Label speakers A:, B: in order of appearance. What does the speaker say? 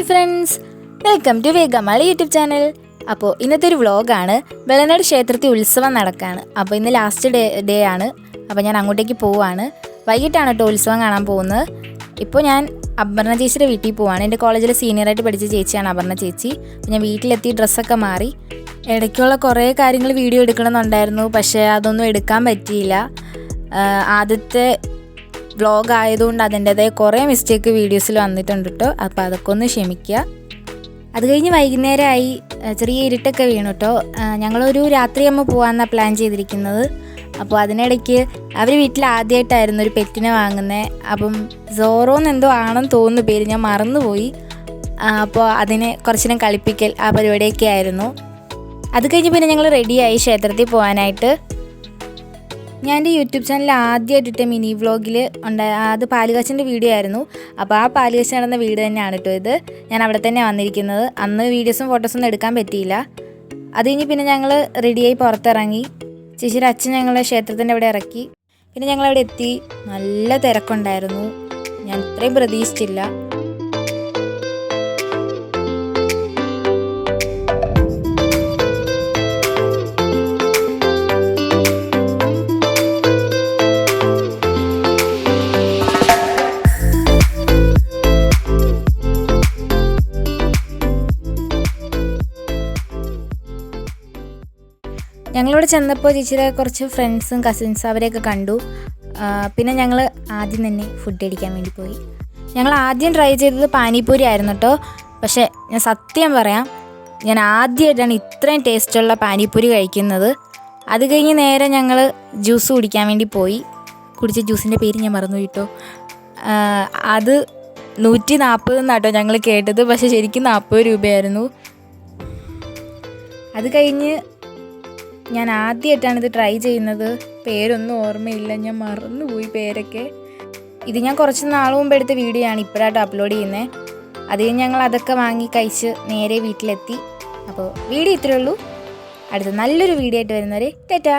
A: Friends welcome to വേഗമളി YouTube channel അപ്പോൾ ഇന്നത്തെ ഒരു വ്ളോഗാണ് വെള്ളനാട് ക്ഷേത്രത്തിൽ ഉത്സവം നടക്കുകയാണ് അപ്പോൾ ഇന്ന് ലാസ്റ്റ് ഡേ ഡേ ആണ്. അപ്പോൾ ഞാൻ അങ്ങോട്ടേക്ക് പോവാണ്. വൈകിട്ടാണ് കേട്ടോ ഉത്സവം കാണാൻ പോകുന്നത്. ഇപ്പോൾ ഞാൻ അപർണ ചേച്ചിയുടെ വീട്ടിൽ പോവാണ്. എന്റെ കോളേജിലെ സീനിയറായിട്ട് പഠിച്ച ചേച്ചിയാണ് അപർണ ചേച്ചി. ഞാൻ വീട്ടിലെത്തി ഡ്രസ്സൊക്കെ മാറി. ഇടയ്ക്കുള്ള കുറേ കാര്യങ്ങൾ വീഡിയോ എടുക്കണമെന്നുണ്ടായിരുന്നു. പക്ഷേ അതൊന്നും എടുക്കാൻ പറ്റിയില്ല. ആദ്യത്തെ വ്ളോഗ് ആയതുകൊണ്ട് അതിന്റെതായ കുറേ മിസ്റ്റേക്ക് വീഡിയോസിൽ വന്നിട്ടുണ്ട് കേട്ടോ അപ്പോൾ അതൊക്കെ ഒന്ന് ക്ഷമിക്കുക അത് കഴിഞ്ഞ് വൈകുന്നേരമായി ചെറിയ ഇരുട്ടൊക്കെ വീണു കേട്ടോ ഞങ്ങളൊരു രാത്രി അമ്മ പോകാമെന്നാണ് പ്ലാൻ ചെയ്തിരിക്കുന്നത്. അപ്പോൾ അതിനിടയ്ക്ക് അവർ വീട്ടിൽ ആദ്യമായിട്ടായിരുന്നു ഒരു പെറ്റിനെ വാങ്ങുന്നത് അപ്പം സോറോന്ന് എന്തോ ആണെന്ന് തോന്നുന്നു പേര് ഞാൻ മറന്നുപോയി. അപ്പോൾ അതിനെ കുറച്ചിനം കളിപ്പിക്കൽ ആ പരിപാടിയൊക്കെ ആയിരുന്നു. അത് കഴിഞ്ഞ് പിന്നെ ഞങ്ങൾ റെഡിയായി ക്ഷേത്രത്തിൽ പോകാനായിട്ട് ഞാൻ എന്റെ യൂട്യൂബ് ചാനൽ ആദ്യമായിട്ടിട്ട മിനി വ്ളോഗിൽ ഉണ്ടായ അത് പാലുകാച്ചന്റെ വീഡിയോ ആയിരുന്നു. അപ്പോൾ ആ പാലുകാച്ച നടന്ന വീട് തന്നെയാണ് കേട്ടോ ഇത്. ഞാൻ അവിടെ തന്നെ വന്നിരിക്കുന്നത്. അന്ന് വീഡിയോസും ഫോട്ടോസൊന്നും എടുക്കാൻ പറ്റിയില്ല. അത് കഴിഞ്ഞ് പിന്നെ ഞങ്ങൾ റെഡിയായി പുറത്തിറങ്ങി. ചേച്ചിയുടെ അച്ഛൻ ഞങ്ങളെ ക്ഷേത്രത്തിന്റെ അവിടെ ഇറക്കി. പിന്നെ ഞങ്ങളവിടെ എത്തി. നല്ല തിരക്കുണ്ടായിരുന്നു. ഞാൻ ഇത്രയും പ്രതീക്ഷിച്ചില്ല. ഞങ്ങളിവിടെ ചെന്നപ്പോൾ ചേച്ചിയുടെ കുറച്ച് ഫ്രണ്ട്സും കസിൻസും അവരെയൊക്കെ കണ്ടു. പിന്നെ ഞങ്ങൾ ആദ്യം തന്നെ ഫുഡ് അടിക്കാൻ വേണ്ടി പോയി. ഞങ്ങൾ ആദ്യം ട്രൈ ചെയ്തത് പാനിപ്പൂരി ആയിരുന്നു കേട്ടോ പക്ഷേ ഞാൻ സത്യം പറയാം ഞാൻ ആദ്യമായിട്ടാണ് ഇത്രയും ടേസ്റ്റുള്ള പാനിപ്പൂരി കഴിക്കുന്നത്. അത് കഴിഞ്ഞ് നേരെ ഞങ്ങൾ ജ്യൂസ് കുടിക്കാൻ വേണ്ടി പോയി. കുടിച്ച ജ്യൂസിന്റെ പേര് ഞാൻ മറന്നു കേട്ടോ അത് നൂറ്റി നാൽപ്പത് എന്നാട്ടോ ഞങ്ങൾ കേട്ടത്. പക്ഷേ ശരിക്കും നാൽപ്പത് രൂപയായിരുന്നു. അത് കഴിഞ്ഞ് ഞാൻ ആദ്യമായിട്ടാണ് ഇത് ട്രൈ ചെയ്യുന്നത്. പേരൊന്നും ഓർമ്മയില്ല. ഞാൻ മറന്നുപോയി പേരൊക്കെ. ഇത് ഞാൻ കുറച്ച് നാൾ മുമ്പ് എടുത്ത വീഡിയോ ആണ് ഇപ്പോഴായിട്ട് അപ്ലോഡ് ചെയ്യുന്നത് അത് ഞങ്ങൾ അതൊക്കെ വാങ്ങി കഴിച്ച് നേരെ വീട്ടിലെത്തി. അപ്പോൾ വീഡിയോ ഇത്രയേ ഉള്ളൂ. അടുത്ത നല്ലൊരു വീഡിയോ ആയിട്ട് വരുന്നവരെ ടാറ്റാ.